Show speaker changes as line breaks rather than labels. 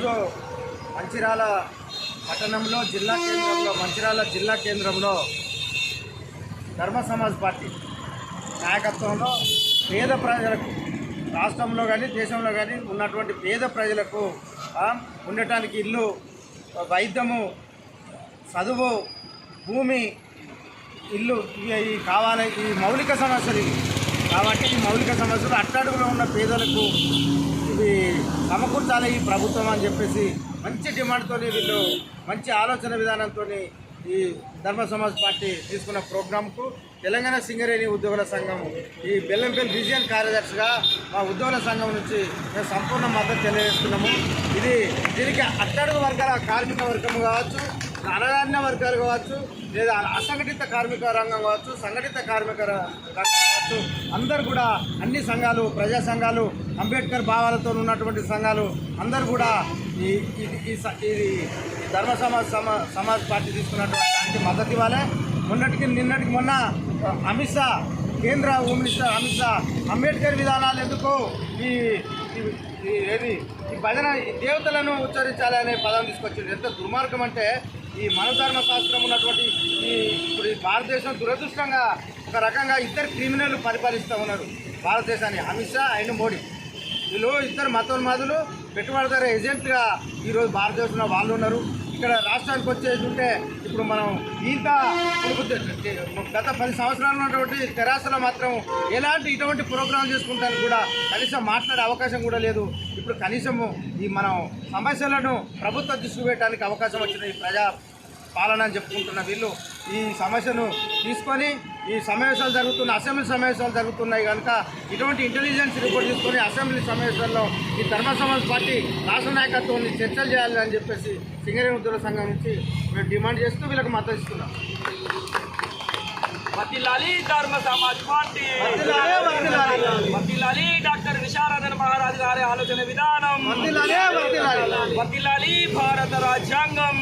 ఈరోజు మంచిరాల పట్టణంలో జిల్లా కేంద్రంలో మంచిరాల జిల్లా కేంద్రంలో ధర్మ సమాజ్ పార్టీ నాయకత్వంలో పేద ప్రజలకు రాష్ట్రంలో కానీ దేశంలో కానీ ఉన్నటువంటి పేద ప్రజలకు ఉండటానికి ఇల్లు వైద్యము చదువు భూమి ఇల్లు ఇవి ఇవి కావాలి ఈ మౌలిక సమస్యలు ఇవి. కాబట్టి ఈ మౌలిక సమస్యలు అట్టడుగులో ఉన్న పేదలకు ఇవి సమకూర్చాలి ఈ ప్రభుత్వం అని చెప్పేసి మంచి డిమాండ్తో వీళ్ళు మంచి ఆలోచన విధానంతో ఈ ధర్మ సమాజ్ పార్టీ తీసుకున్న ప్రోగ్రాంకు తెలంగాణ సింగరేణి ఉద్యోగుల సంఘం ఈ బెల్లంపల్లి డివిజన్ కార్యదర్శిగా మా ఉద్యోగుల సంఘం నుంచి మేము సంపూర్ణ మద్దతు తెలియజేస్తున్నాము. ఇది దీనికి అట్టడుగు వర్గాల కార్మిక వర్గం కావచ్చు అనగారిన వర్గాలు కావచ్చు లేదా అసంఘటిత కార్మిక రంగం కావచ్చు సంఘటిత కార్మిక కావచ్చు అందరు కూడా అన్ని సంఘాలు ప్రజా సంఘాలు అంబేద్కర్ భావాలతో ఉన్నటువంటి సంఘాలు అందరు కూడా ఈ ఈ స- ఈ ధర్మ సమాజ్ సమా సమాజ్ పార్టీ తీసుకున్నటువంటి మద్దతు ఇవ్వాలి. మొన్నటికి నిన్నటికి మొన్న అమిత్ షా కేంద్ర హోమ్ మినిస్టర్ అమిత్ షా అంబేద్కర్ విధానాలు ఎందుకు ఈ ఏది? ఈ భజన దేవతలను ఉచ్చరించాలి అనే పదం తీసుకొచ్చింది ఎంత దుర్మార్గం అంటే ఈ మనధర్మ శాస్త్రం ఉన్నటువంటి ఈ ఇప్పుడు ఈ భారతదేశం దురదృష్టంగా ఒక రకంగా ఇద్దరు క్రిమినల్ పరిపాలిస్తూ ఉన్నారు భారతదేశాన్ని. అమిత్ షా అండ్ మోడీ. వీళ్ళు ఇద్దరు మతోన్మాదులు పెట్టుబడిదారు ఏజెంట్గా ఈరోజు భారతదేశంలో వాళ్ళు ఉన్నారు. ఇక్కడ రాష్ట్రానికి వచ్చేసి ఉంటే ఇప్పుడు మనం ఈత గత పది సంవత్సరాలు ఉన్నటువంటి తెరాసలో మాత్రం ఎలాంటి ఇటువంటి ప్రోగ్రాం చేసుకుంటానికి కూడా కనీసం మాట్లాడే అవకాశం కూడా లేదు. ఇప్పుడు కనీసము ఈ మనం సమస్యలను ప్రభుత్వం తీసుకువేయడానికి అవకాశం వచ్చిన ఈ ప్రజా పాలన అని చెప్పుకుంటున్న వీళ్ళు ఈ సమస్యను తీసుకొని ఈ సమావేశాలు జరుగుతున్న అసెంబ్లీ సమావేశాలు జరుగుతున్నాయి కనుక ఇటువంటి ఇంటెలిజెన్స్ రిపోర్ట్ తీసుకొని అసెంబ్లీ సమావేశాల్లో ఈ ధర్మ సమాజ్ పార్టీ రాష్ట్ర నాయకత్వాన్ని చర్చలు చేయాలి అని చెప్పేసి సింగరేణి ఉద్యోగ సంఘం నుంచి మేము డిమాండ్ చేస్తూ వీళ్ళకి మద్దతు ఇస్తున్నాం
వతిలాలి ధర్మ సమాజ్ పార్టీ. వతిలాలి డాక్టర్ విశారదన్ మహారాజ్ గారి ఆలోచన విధానం. వతిలాలి భారత రాజ్యాంగం.